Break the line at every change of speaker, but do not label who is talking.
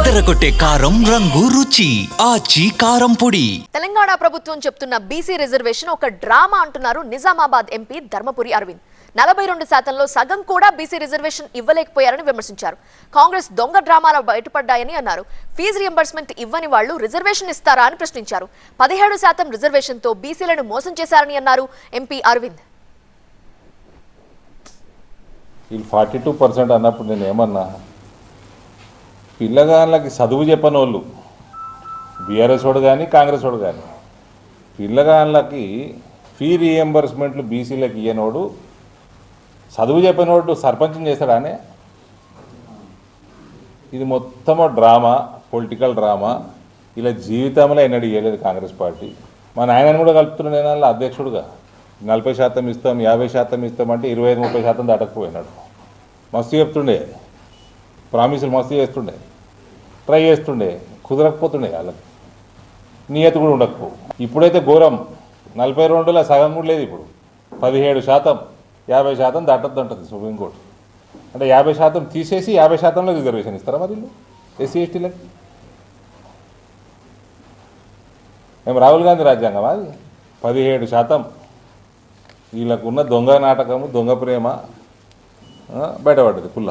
అదరగొట్టే కారం రంగు రుచి ఆచి కారం పొడి.
తెలంగాణ ప్రభుత్వం చెప్తున్న బీసీ రిజర్వేషన్ ఒక డ్రామా అంటున్నారు నిజామాబాద్ ఎంపీ ధర్మపురి అరవింద్. నలభై రెండు శాతంలో సగం కూడా బీసీ రిజర్వేషన్ ఇవ్వలేకపోయారని విమర్శించారు. కాంగ్రెస్ దొంగ డ్రామాలు బయటపడ్డాయని అన్నారు. ఫీజు రియంబర్స్మెంట్ ఇవ్వని వాళ్ళు రిజర్వేషన్ ఇస్తారా అని ప్రశ్నించారు. పదిహేడు శాతం రిజర్వేషన్తో బీసీలను మోసం చేశారని అన్నారు ఎంపీ అరవింద్.
వీళ్ళు ఫార్టీ టూ పర్సెంట్ అన్నప్పుడు నేను ఏమన్నా పిల్లగాళ్ళకి చదువు చెప్పని వాళ్ళు బీఆర్ఎస్ వాడు కానీ కాంగ్రెస్ వాడు కానీ పిల్లగాళ్ళకి ఫీ రీఎంబర్స్మెంట్లు బీసీలకు ఇయ్యనోడు చదువు చెప్పినోడు సర్పంచం చేస్తాడానే ఇది మొత్తము డ్రామా పొలిటికల్ డ్రామా. ఇలా జీవితంలో ఎన్నడూ ఇవ్వలేదు కాంగ్రెస్ పార్టీ. మా నాయనని కూడా కలుపుతున్నాడు నేను అధ్యక్షుడుగా. నలభై శాతం ఇస్తాం యాభై శాతం ఇస్తాం అంటే ఇరవై ఐదు ముప్పై శాతం దాటకపోయినాడు. మస్తు చెప్తుండే. ప్రామిసులు మస్తు చేస్తుండే. ట్రై చేస్తుండే. కుదరకపోతుండే వాళ్ళకి. నియత కూడా ఉండకపోవు ఇప్పుడైతే ఘోరం. నలభై రెండులో సగం కూడా లేదు ఇప్పుడు. పదిహేడు శాతం యాభై శాతం దాటద్దు అంటుంది సుప్రీంకోర్టు. అంటే యాభై శాతం తీసేసి యాభై శాతంలో రిజర్వేషన్ ఇస్తారా మరి వీళ్ళు? ఎస్సీ ఎస్టీలకి మేము రాహుల్ గాంధీ రాజ్యాంగం అది? పదిహేడు శాతం. వీళ్ళకున్న దొంగ నాటకము దొంగ ప్రేమ బయటపడ్డది పుల్ల.